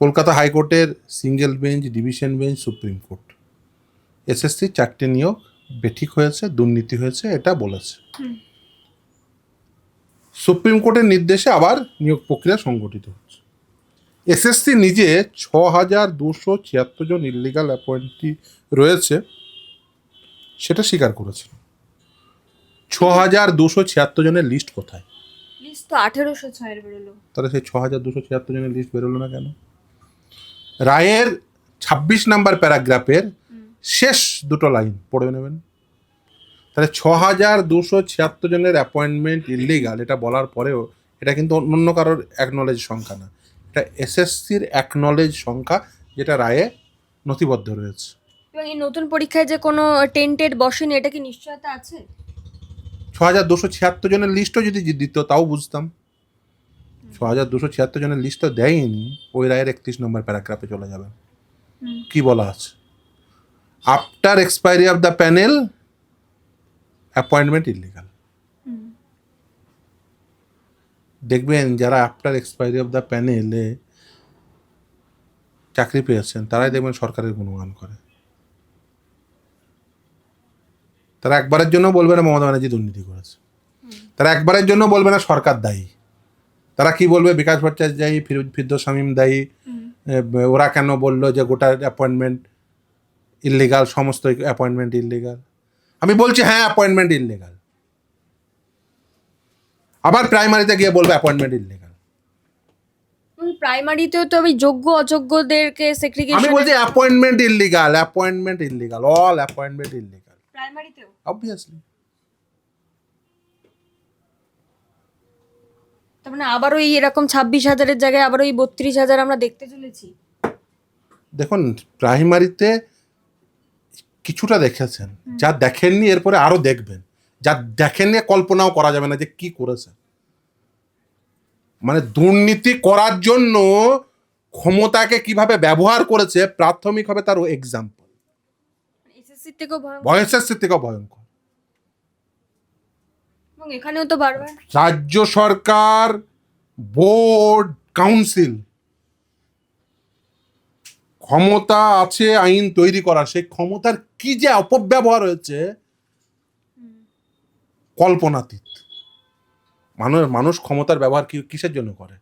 কলকাতা হাইকোর্টের single bench division bench supreme court. SSC চারটে নিয়োগ বেঠিক হয়েছে দুর্নীতি হয়েছে এটা বলেছে। সুপ্রিম কোর্টের নির্দেশে আবার নিয়োগ প্রক্রিয়া সংগঠিত হচ্ছে। এসএসসি নিজে ছ হাজার দুশো ছিয়াত্তর জন ইলিগাল অ্যাপয়েন্টি রয়েছে সেটা স্বীকার করেছে ছ হাজার দুশো ছিয়াত্তর জনের লিস্ট কোথায়? লিস্ট তো আঠেরোশো ছয়ের বেরোলো। তাহলে সেই ছ হাজার দুশো ছিয়াত্তর জনের লিস্ট বেরোলো না কেন? রায়ের ছাব্বিশ নাম্বার প্যারাগ্রাফের শেষ দুটো লাইন পড়ে নেবেন। তাহলে ছ হাজার দুশো ছিয়াত্তর জনের অ্যাপয়েন্টমেন্ট ইলিগাল এটা বলার পরেও এটা কিন্তু অন্য কারোর অ্যাকনলেজ সংখ্যা না। এটা এসএসসির অ্যাকনলেজ সংখ্যা যেটা রায়ে নথিবদ্ধ রয়েছে। এবং এই নতুন পরীক্ষায় যে কোনো টেন্টেড বসেনি এটা কি নিশ্চয়তা আছে? ছ হাজার দুশো ছিয়াত্তর জনের লিস্টও যদি দিত তাও বুঝতাম। ছ হাজার দুশো ছিয়াত্তর জনের লিস্ট তো দেয়নি ওই রায়ের একত্রিশ নম্বর প্যারাগ্রাফে চলে যাবে। কি বলা আছে? After expiry of the panel appointment illegal দেখবেন যারা আফটার এক্সপায়ারি অফ দ্য প্যানেলে চাকরি পেয়েছেন তারাই দেখবেন সরকারের গুণগান করে। তারা একবারের জন্য বলবে না মমতা ব্যানার্জি দুর্নীতি করেছে। তারা একবারের জন্য বলবে না সরকার দায়ী। তারা কি বলবে? বিকাশ ভট্টাচার্য দায়ী ফিরোজ ফিরদ শামীম দায়ী ওরা কেন বলল যে গোটা অ্যাপয়েন্টমেন্ট ইলিগাল সমস্ত অ্যাপয়েন্টমেন্ট ইলিগাল আমি বলছি হ্যাঁ অ্যাপয়েন্টমেন্ট ইলিগাল আবার প্রাইমারিতে গিয়ে বলবে অ্যাপয়েন্টমেন্ট ইলিগাল প্রাইমারিতেও তো আমি যোগ্য অযোগ্যদেরকে আমি বলছি appointment illegal appointment illegal all appointment illegal প্রাইমারিতেও obviously তার মানে আবার ওই এরকম ছাব্বিশ হাজারের জায়গায় আবার ওই বত্রিশ হাজার আমরা দেখতে চলেছি। দেখুন প্রাইমারিতে কিছুটা দেখেছেন। যা দেখেননি এরপরে আরও দেখবেন। যা দেখেননি কল্পনাও করা যাবে না যে কি করেছে। মানে দুর্নীতি করার জন্য ক্ষমতাকে কীভাবে ব্যবহার করেছে প্রাথমিকভাবে তার এক্সাম্পল বয়সের থেকেও ভয়ঙ্কর। এখানেও তো বারবার। রাজ্য সরকার, বোর্ড, কাউন্সিল। ক্ষমতা আছে, আইন তৈরি করার। সেই ক্ষমতার কি যে অপব্যবহার হয়েছে, কল্পনাতীত। মানুষ মানুষ ক্ষমতার ব্যবহার কি, কিসের জন্য করে?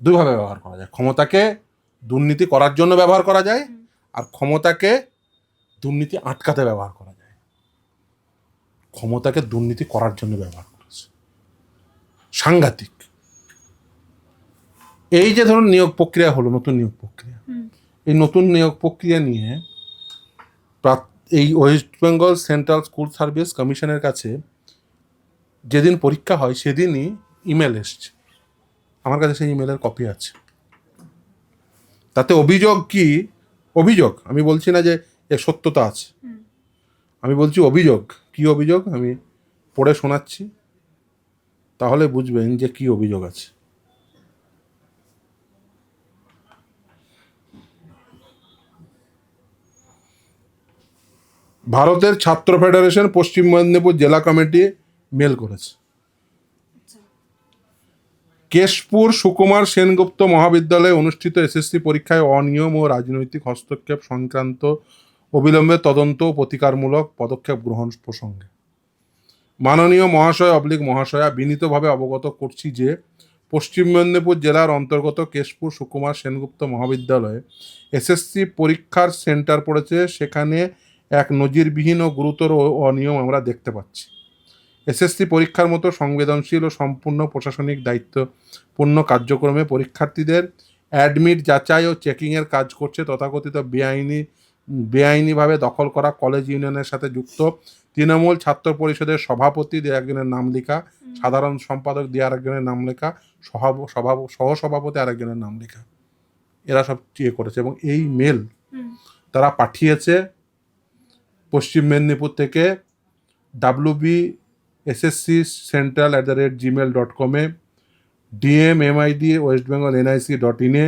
দুইভাবে ব্যবহার করা যায়। ক্ষমতাকে দুর্নীতি করার জন্য ব্যবহার করা যায়, আর ক্ষমতাকে দুর্নীতি আটকাতে ব্যবহার করা ক্ষমতাকে দুর্নীতি করার জন্য ব্যবহার করেছে। সাংঘাতিক। এই যে ধরুন নিয়োগ প্রক্রিয়া হলো নতুন নিয়োগ প্রক্রিয়া। এই নতুন নিয়োগ প্রক্রিয়া নিয়ে এই West Bengal central school service কমিশনের কাছে যেদিন পরীক্ষা হয় সেদিনই ইমেল এসছে। আমার কাছে সেই ইমেলের কপি আছে। তাতে অভিযোগ কি? অভিযোগ। আমি বলছি না যে এর সত্যতা আছে। আমি বলছি অভিযোগ। কি অভিযোগ? আমি পড়ে শোনাচ্ছি। তাহলে বুঝবেন যে কি অভিযোগ আছে। ভারতের ছাত্র ফেডারেশন পশ্চিম মেদিনীপুর জেলা কমিটি মেল করেছে। কেশপুর সুকুমার সেনগুপ্ত মহাবিদ্যালয়ে অনুষ্ঠিত এসএসসি পরীক্ষায় অনিয়ম ও রাজনৈতিক হস্তক্ষেপ সংক্রান্ত অবিলম্বে তদন্ত প্রতিকারমূলক পদক্ষেপ গ্রহণ প্রসঙ্গে। মাননীয় মহাশয় অবলিক মহাশয়া, বিনীতভাবে অবগত করছি যে, পশ্চিম মেদিনীপুর জেলার অন্তর্গত কেশপুর সুকুমার সেনগুপ্ত মহাবিদ্যালয়ে এসএসসি পরীক্ষার সেন্টার পড়েছে। সেখানে এক নজিরবিহীন ও গুরুতর অনিয়ম আমরা দেখতে পাচ্ছি। এসএসসি পরীক্ষার মতো সংবেদনশীল ও সম্পূর্ণ প্রশাসনিক দায়িত্বপূর্ণ কার্যক্রমে পরীক্ষার্থীদের অ্যাডমিট, যাচাই ও চেকিংয়ের কাজ করছে। তথাকথিত বেআইনি বেআইনিভাবে দখল করা কলেজ ইউনিয়নের সাথে যুক্ত তৃণমূল ছাত্র পরিষদের সভাপতি দিয়ে একজনের নাম লেখা সাধারণ সম্পাদক দিয়ে আরেকজনের নাম লেখা সভা সভা সহসভাপতি আরেকজনের নাম লেখা। এরা সব ইয়ে করেছে এবং এই মেল তারা পাঠিয়েছে পশ্চিম মেদিনীপুর থেকে WB SSC central at the rate Gmail dot কমে DM MID West Bengal NIC dot ইনে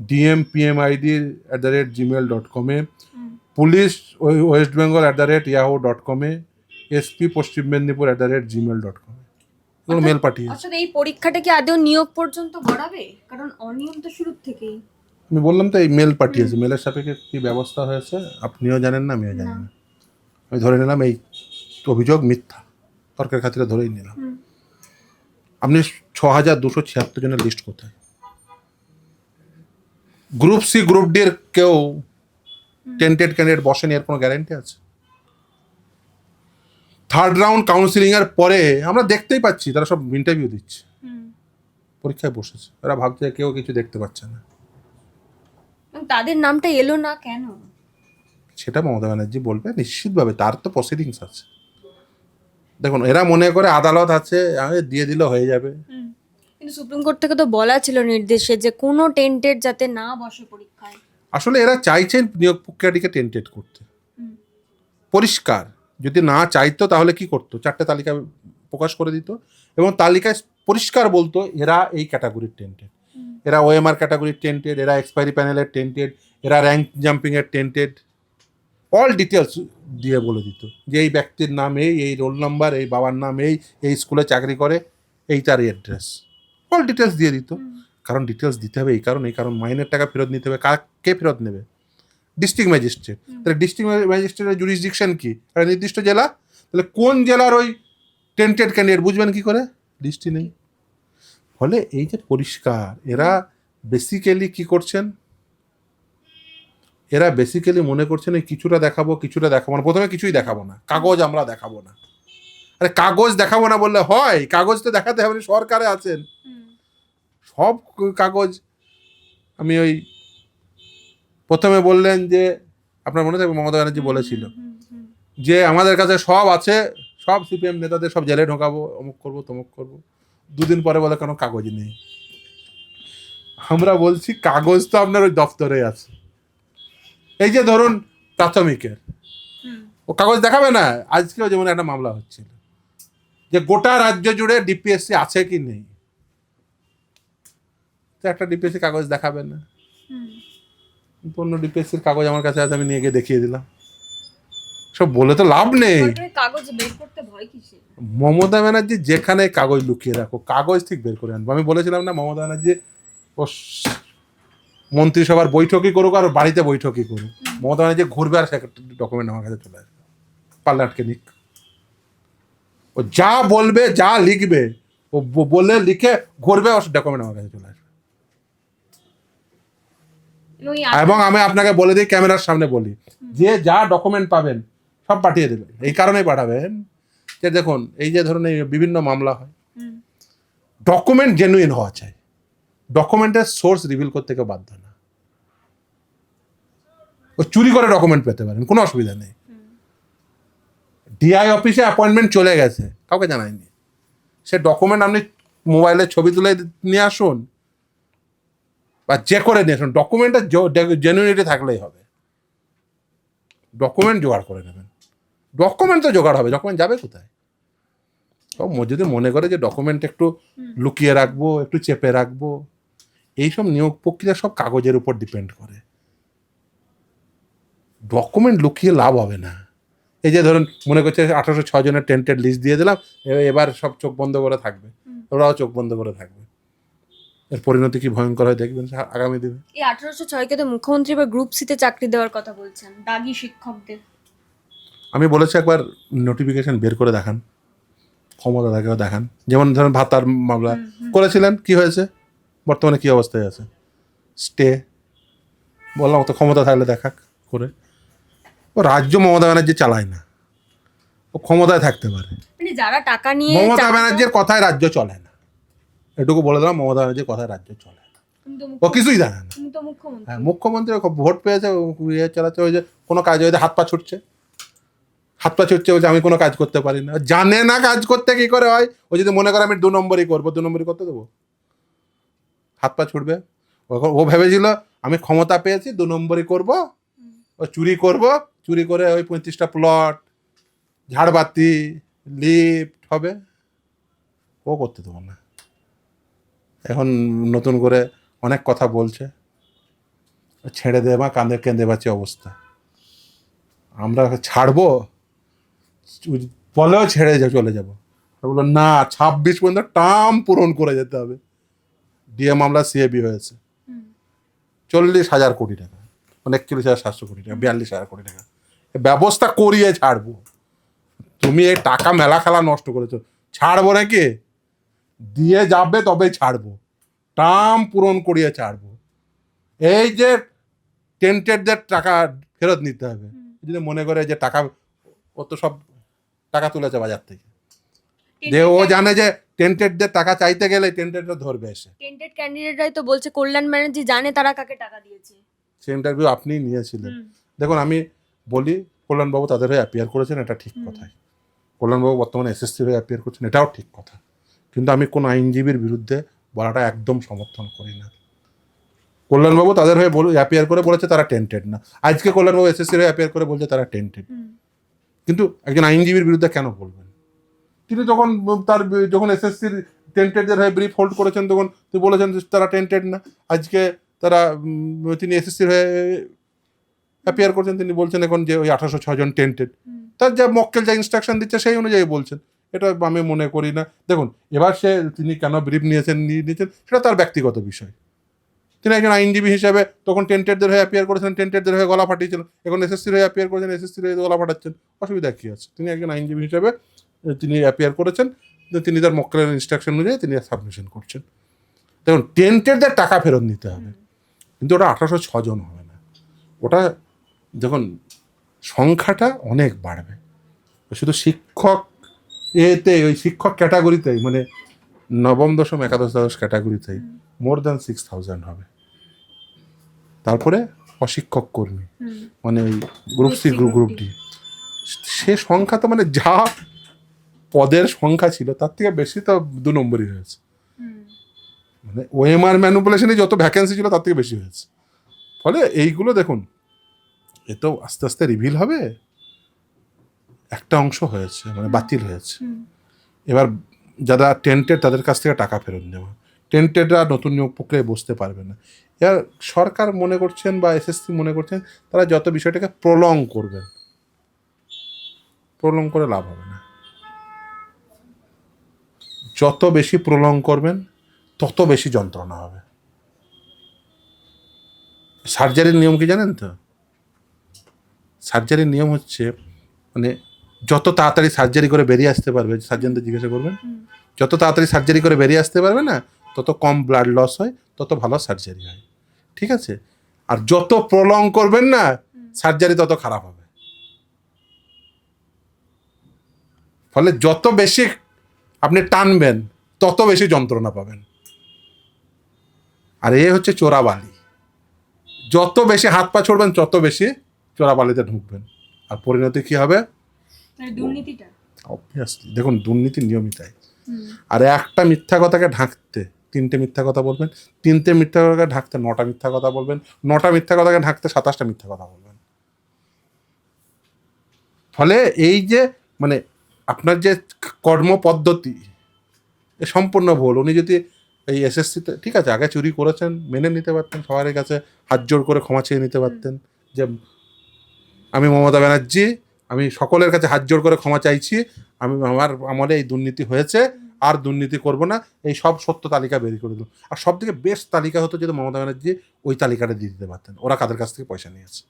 DM PMID at the rate Gmail dot কমে police West Bengal at the rate Yahoo dot কমে SP Paschim Medinipur at the rate Gmail dot কমে কোনো mail পাঠিয়েছে। অর্থাৎ এই পরীক্ষাটা কি আদৌ নিয়োগ পর্যন্ত গড়াবে কারণ অনিয়ম তো শুরুর থেকেই। আমি বললাম তো এই মেল পাঠিয়েছে। মেলের সাপেক্ষে কি ব্যবস্থা হয়েছে? আপনিও জানেন না আমিও জানি না। আমি ধরে নিলাম এই অভিযোগ মিথ্যা। তর্কের খাতিরে ধরেই নিলাম। আপনি ছ হাজার দুশো ছিয়াত্তর জনের লিস্ট কোথায়? গ্রুপ সি গ্রুপ ডি এর কেউ টেন্টেড ক্যান্ডিডেট বসেনি এর কোনো গ্যারেন্টি আছে? থার্ড রাউন্ড কাউন্সিলিং এর পরে আমরা দেখতেই পাচ্ছি তারা সব ইন্টারভিউ দিচ্ছে। পরীক্ষায় বসেছে। এরা ভাবছে কেউ কিছু দেখতে পাচ্ছে না। তাদের নামটা এলো না কেন? সেটা মমতা ব্যানার্জি বলবে নিশ্চিতভাবে তার তো প্রসিডিংস আছে। দেখুন এরা মনে করে আদালত আছে দিয়ে দিলে হয়ে যাবে। কিন্তু সুপ্রিম কোর্ট থেকে তো বলা ছিল নির্দেশে যে কোনো টেন্টেড যাতে না বসে পরীক্ষায়। আসলে এরা চাইছেন নিয়োগ প্রক্রিয়াটিকে টেন্টেড করতে। পরিষ্কার। যদি না চাইতো তাহলে কি করতো? চারটে তালিকা প্রকাশ করে দিত এবং তালিকায় পরিষ্কার বলতো এরা এই ক্যাটাগরির টেন্টেড। এরা ওএমআর ক্যাটাগরির টেন্টেড এরা এক্সপায়ারি প্যানেলের টেন্টেড এরা র্যাঙ্ক জাম্পিংয়ের টেন্টেড। অল ডিটেলস দিয়ে বলে দিত যে এই ব্যক্তির নাম এই এই রোল নাম্বার এই বাবার নাম এই এই স্কুলে চাকরি করে এই তার অ্যাড্রেস অল ডিটেলস দিয়ে দিত। কারণ ডিটেলস দিতে হবে এই কারণ এই কারণ মাইনের টাকা ফেরত নিতে হবে কার কে ফেরত নেবে? ডিস্ট্রিক্ট ম্যাজিস্ট্রেট তাহলে ডিস্ট্রিক্ট ম্যাজিস্ট্রেটের জুরিসডিকশন কি? একটা নির্দিষ্ট জেলা? তাহলে কোন জেলার ওই টেন্টেড ক্যান্ডিডেট বুঝবেন কি করে? লিস্টই নেই। ফলে এই যে পরিষ্কার এরা বেসিক্যালি কি করছেন? এরা বেসিক্যালি মনে করছেন এই কিছুটা দেখাবো কিছুটা দেখাবো না। প্রথমে কিছুই দেখাবো না। কাগজ আমরা দেখাবো না। আরে কাগজ দেখাবো না বললে হয়। কাগজ তো দেখাতে হবে সরকারে আছেন। সব কাগজ আমি ওই প্রথমে বললেন যে আপনার মনে থাকবে মমতা ব্যানার্জি বলেছিল যে আমাদের কাছে সব আছে সব সিপিএম নেতাদের সব জেলে ঢোকাবো অমুক করব তমুক করব। দুদিন পরে বলে কোনো কাগজ নেই। আমরা বলছি কাগজ তো আপনার ওই দপ্তরে আছে। এই যে ধরুন প্রাথমিকের ও কাগজ দেখাবে না? আজকেও যেমন একটা মামলা হচ্ছিল। যে গোটা রাজ্য জুড়ে ডিপিএসসি আছে কি নেই? তো একটা ডিপিএসসি কাগজ দেখাবে না। অন্য ডিপিএসসির কাগজ আমার কাছে আছে আমি নিয়ে গিয়ে দেখিয়ে দিলাম। সব বলে তো লাভ নেই। মমতা ব্যানার্জি যেখানে কাগজ লুকিয়ে রাখো কাগজ ঠিক বের করে আনব। আমি বলেছিলাম না মমতা ব্যানার্জি ও মন্ত্রিসভার বৈঠকই করুক আর বাড়িতে বৈঠকই করুক। মমতা ব্যানার্জি ঘুরবে আর ডকুমেন্ট আমার কাছে চলে আসবে। পাল্লা আটকে নিক। ও যা বলবে যা লিখবে ও বলে লিখে ঘুরবে ও ডকুমেন্ট আমার কাছে চলে আসবে। এবং আমি আপনাকে বলে দিই ক্যামেরার সামনে বলি। যে যা ডকুমেন্ট পাবেন সব পাঠিয়ে দেবেন। এই কারণেই পাঠাবেন যে দেখুন এই যে ধরুন বিভিন্ন মামলা হয়। ডকুমেন্ট জেনুইন হওয়া চাই। ডকুমেন্টের সোর্স রিভিল করতে কেউ বাধ্য না। ও চুরি করে ডকুমেন্ট পেতে পারেন কোনো অসুবিধা নেই। ডিআই অফিসে অ্যাপয়েন্টমেন্ট চলে গেছে কাউকে জানায়নি সে ডকুমেন্ট আপনি মোবাইলে ছবি তুলে নিয়ে আসুন বা যে করে নিয়ে আসুন ডকুমেন্টের জেনুইনিটি থাকলেই হবে। ডকুমেন্ট জোগাড় করে নেবেন। ডকুমেন্ট তো জোগাড় হবে ডকুমেন্ট যাবে কোথায়? তো ম- যদি মনে করে যে ডকুমেন্ট একটু লুকিয়ে রাখব একটু চেপে রাখব এইসব নিয়োগ প্রক্রিয়া সব কাগজের উপর ডিপেন্ড করে। ডকুমেন্ট লুকিয়ে লাভ হবে না। এই যে ধরুন মনে করছে আঠারোশো ছ জনের টেন্টেড লিস্ট দিয়ে দিলাম এবার সব চোখ বন্ধ করে থাকবে। ওরাও চোখ বন্ধ করে থাকবে। এর পরিণতি কি ভয়ঙ্কর হয় দেখবেন আগামী দিনে? এই আঠারোশো ছয়কে তো মুখ্যমন্ত্রী এবার গ্রুপ সিতে চাকরি দেওয়ার কথা বলছেন দাগি শিক্ষকদের। আমি বলেছি একবার নোটিফিকেশন বের করে দেখান ক্ষমতা থাকেও দেখান। যেমন ধরেন ভাতার মামলা করেছিলেন কি হয়েছে? বর্তমানে কি অবস্থায় আছে? স্টে বললাম তো ক্ষমতা থাকলে দেখাক করে। ও রাজ্য মমতা ব্যানার্জি চালায় না। ও ক্ষমতায় থাকতে পারে। মানে যারা টাকা নিয়ে মমতা ব্যানার্জির কথায় রাজ্য চলে না। এটুকু বলে দিলাম মমতা ব্যানার্জির কথায় রাজ্য চলে। ও কিছুই জানে না। মুখ্যমন্ত্রী। হ্যাঁ মুখ্যমন্ত্রী ভোট পেয়েছে ইয়ে চালাচ্ছে ওই যে কোনো কাজ হয়েছে হাত পা ছুটছে। হাত পা ছুটছে বলছে আমি কোনো কাজ করতে পারি না। জানে না কাজ করতে কি করে হয়। ও যদি মনে করে আমি দু নম্বরই করব দু নম্বরই করতে দেবো। হাত পা ছুটবে। ও- ও ভেবেছিল আমি ক্ষমতা পেয়েছি দু নম্বরই করব। ও চুরি করব। চুরি করে ওই পঁয়ত্রিশটা প্লট ঝাড়বাতি লিফট হবে। ও করতে দেবো না। এখন নতুন করে অনেক কথা বলছে। ছেড়ে দে মা কাঁদে কেঁদে বাঁচে অবস্থা। আমরা ছাড়বো? বলেও ছেড়ে যা চলে যাব। বলল না ছাব্বিশ পর্যন্ত টার্ম পূরণ করে যেতে হবে। ডিএ মামলা সিএবি হয়েছে। চল্লিশ হাজার কোটি টাকা মানে একচল্লিশ হাজার সাতশো কোটি টাকা বিয়াল্লিশ হাজার কোটি টাকা। ব্যবস্থা করিয়ে ছাড়বো। তুমি এই টাকা মেলা খেলা নষ্ট করেছ। ছাড়বো নাকি দিয়ে যাবে তবে ছাড়বো। টার্ম পূরণ করিয়ে ছাড়বো। এই যে টেন্টেডদের টাকা ফেরত নিতে হবে। যদি মনে করে যে টাকা ও তো সব টাকা তুলেছে বাজার থেকে। যে ও জানে যে টেন্টেডদের টাকা চাইতে গেলে টেন্টেডরা ধরবে এসে। টেন্টেড ক্যান্ডিডেটরাই তো বলছে কল্যাণ ব্যানার্জি জানে তারা কাকে টাকা দিয়েছে। সে ইন্টারভিউ আপনি নিয়েছিলেন। দেখুন আমি বলি কল্যাণবাবু তাদের হয়ে অ্যাপিয়ার করেছেন এটা ঠিক কথাই। কল্যাণবাবু বর্তমানে এসএসসির হয়ে অ্যাপিয়ার করছেন এটাও ঠিক কথা। কিন্তু আমি কোন আইনজীবীর বিরুদ্ধে বলাটা একদম সমর্থন করি না। কল্যাণবাবু তাদের হয়ে অ্যাপিয়ার করে বলেছে তারা টেন্টেড না। আজকে কল্যাণবাবু এসএসসির হয়ে অ্যাপিয়ার করে বলছে তারা টেন্টেড কিন্তু একজন আইনজীবীর বিরুদ্ধে কেন বলবেন? তিনি যখন তার যখন এসএসসির টেন্টেডদের হয়ে ব্রিফ হোল্ড করেছেন তখন তিনি বলেছেন যে তারা টেন্টেড না। আজকে তারা তিনি এসএসসির হয়ে অ্যাপিয়ার করছেন তিনি বলছেন এখন যে ওই আঠারোশো ছজন টেন্টেড তার যা মক্কেল যা ইনস্ট্রাকশন দিচ্ছে সেই অনুযায়ী বলছেন। এটা আমি মনে করি না। দেখুন, এবার সে তিনি কেন ব্রিফ নিয়েছেন নিয়ে নিয়েছেন, সেটা তার ব্যক্তিগত বিষয়। তিনি একজন আইনজীবী হিসেবে তখন টেন্টেডদের হয়ে অ্যাপিয়ার করেছেন টেন্টেডদের হয়ে গলা ফাটিয়েছিলেন, এখন এসএসসির হয়ে অ্যাপিয়ার করেছেন এসএসসির হয়ে গলা ফাটাচ্ছেন, অসুবিধা কী আছে? তিনি একজন আইনজীবী হিসেবে তিনি অ্যাপিয়ার করেছেন তিনি তার মক্কেলের ইনস্ট্রাকশন অনুযায়ী তিনি সাবমিশন করছেন। দেখুন, টেন্টেডদের টাকা ফেরত নিতে হবে। কিন্তু ওটা আঠারোশো ছজন হবে না। ওটা, দেখুন, সংখ্যাটা অনেক বাড়বে। শুধু শিক্ষক এতে ওই শিক্ষক ক্যাটাগরিতেই মানে নবম দশম একাদশ দ্বাদশ ক্যাটাগরিতেই মোর দ্যান সিক্স থাউজেন্ড হবে। তারপরে অশিক্ষক কর্মী মানে ওই group C group group D সে সংখ্যা তো মানে যা পদের সংখ্যা ছিল তার থেকে বেশি তো দু নম্বরই হয়েছে। মানে ওএমআর ম্যানুপুলেশনে যত ভ্যাকেন্সি ছিল তার থেকে বেশি হয়েছে। ফলে এইগুলো দেখুন এ তো আস্তে আস্তে রিভিল হবে। একটা অংশ হয়েছে মানে বাতিল হয়েছে। এবার যারা টেন্টেড তাদের কাছ থেকে টাকা ফেরত নেওয়া। টেন্টেডরা নতুন নিয়োগ প্রক্রিয়ায় বসতে পারবে না। এবার সরকার মনে করছেন বা এসএসসি মনে করছেন তারা যত বিষয়টাকে প্রলং করবেন প্রলং করে লাভ হবে না। যত বেশি প্রলং করবেন তত বেশি যন্ত্রণা হবে। সার্জারির নিয়ম কি জানেন তো? সার্জারির নিয়ম হচ্ছে মানে যত তাড়াতাড়ি সার্জারি করে বেরিয়ে আসতে পারবে সার্জনদের জিজ্ঞাসা করবেন যত তাড়াতাড়ি সার্জারি করে বেরিয়ে আসতে পারবে না তত কম ব্লাড লস হয় তত ভালো সার্জারি হয়। ঠিক আছে? আর যত প্রলং করবেন না সার্জারি তত খারাপ হবে। ফলে যত বেশি আপনি টানবেন তত বেশি যন্ত্রণা পাবেন। আর এ হচ্ছে চোরাবালি। যত বেশি হাত পা ছড়বেন তত বেশি চোরাবালিতে ঢুকবেন। আর পরিণতি কি হবে? দুর্নীতিটা। অবভিয়াসলি দেখুন দুর্নীতি নিয়মিতাই আর একটা মিথ্যা কথাকে ঢাকতে তিনটে মিথ্যা কথা বলবেন তিনটে মিথ্যা কথাকে ঢাকতে নটা মিথ্যা কথা বলবেন নটা মিথ্যা কথাকে ঢাকতে সাতাশটা মিথ্যা কথা বলবেন। ফলে এই যে মানে আপনার যে কর্ম পদ্ধতি এ সম্পূর্ণ ভুল। উনি যদি এই এসএসসিতে ঠিক আছে আগে চুরি করেছেন মেনে নিতে পারতেন সবার কাছে হাত জোর করে ক্ষমা চেয়ে নিতে পারতেন। যে আমি মমতা ব্যানার্জি আমি সকলের কাছে হাত জোর করে ক্ষমা চাইছি। আমি আমার আমলে এই দুর্নীতি হয়েছে আর দুর্নীতি করব না। এই সব সত্য তালিকা বের করে দিল আর সব থেকে বেস্ট তালিকা হতো যদি মমতা ব্যানার্জি ওই তালিকাটা দিয়ে দিতে পারতেন। ওরা কাদের কাছ থেকে পয়সা নিয়েছে?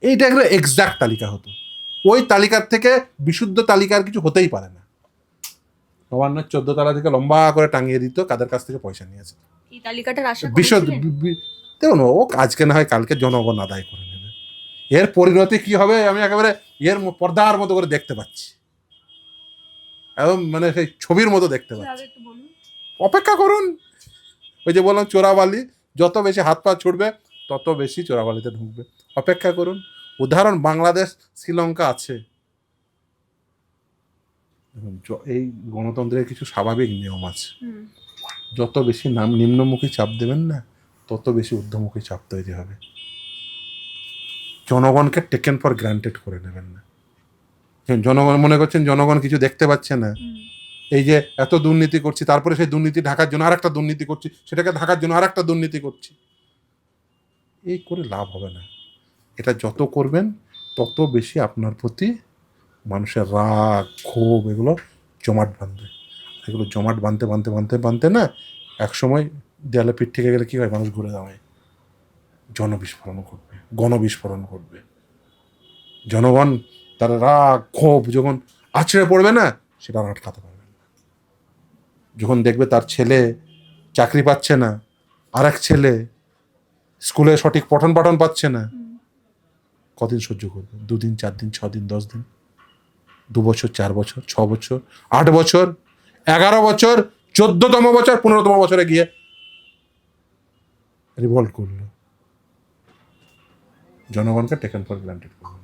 এইটা একটা এক্সাক্ট তালিকা হতো। ওই তালিকার থেকে বিশুদ্ধ তালিকার কিছু হতেই পারে না। নবান্নের চোদ্দ তালা থেকে লম্বা করে টাঙিয়ে দিত কাদের কাছ থেকে পয়সা নিয়েছে। এই তালিকাটার আশা বিশদ করেছিলেন? বি- বি- দেখুন ও আজকে না হয় কালকে জনগণ আদায় করে এর পরিণতি কি হবে আমি একেবারে এর পর্দার মতো করে দেখতে পাচ্ছি। একদম মানে সেই ছবির মতো দেখতে পাচ্ছি। অপেক্ষা করুন। ওই যে বললাম চোরাবালি যত বেশি হাত পা ছুটবে তত বেশি চোরাবালিতে ঢুকবে। অপেক্ষা করুন। উদাহরণ বাংলাদেশ শ্রীলঙ্কা আছে। এই গণতন্ত্রের কিছু স্বাভাবিক নিয়ম আছে। যত বেশি নাম নিম্নমুখী চাপ দেবেন না তত বেশি ঊর্ধ্বমুখী চাপ তৈরি হবে। জনগণকে টেকেন ফর গ্রান্টেড করে নেবেন না। জনগণ মনে করছেন জনগণ কিছু দেখতে পাচ্ছে না। এই যে এত দুর্নীতি করছি তারপরে সেই দুর্নীতি ঢাকার জন্য আরেকটা দুর্নীতি করছি সেটাকে ঢাকার জন্য আরেকটা দুর্নীতি করছি। এই করে লাভ হবে না। এটা যত করবেন তত বেশি আপনার প্রতি মানুষের রাগ ক্ষোভ এগুলো জমাট বাঁধবে। এগুলো জমাট বাঁধতে বাঁধতে বাঁধতে বাঁধতে না এক সময় দেয়ালে পিঠ থেকে গেলে কী হয়? মানুষ ঘুরে দাঁড়ায়। জনবিস্ফোরণ ঘটবে, গণবিস্ফোরণ ঘটবে। জনগণ, তার রাগ, ক্ষোভ যখন আছড়ে পড়বে না, সেটা আটকাতে পারবে না। যখন দেখবে তার ছেলে চাকরি পাচ্ছে না আর এক ছেলে স্কুলে সঠিক পঠন পাঠন পাচ্ছে না, কদিন সহ্য করবে? দুদিন চার দিন ছ দিন দশ দিন দু বছর, চার বছর, ছ বছর, আট বছর, এগারো বছর, চোদ্দতম বছর, পনেরোতম বছরে গিয়ে রিভল্ট করল। জনগণকে টেকেন ফর গ্রান্টেড করল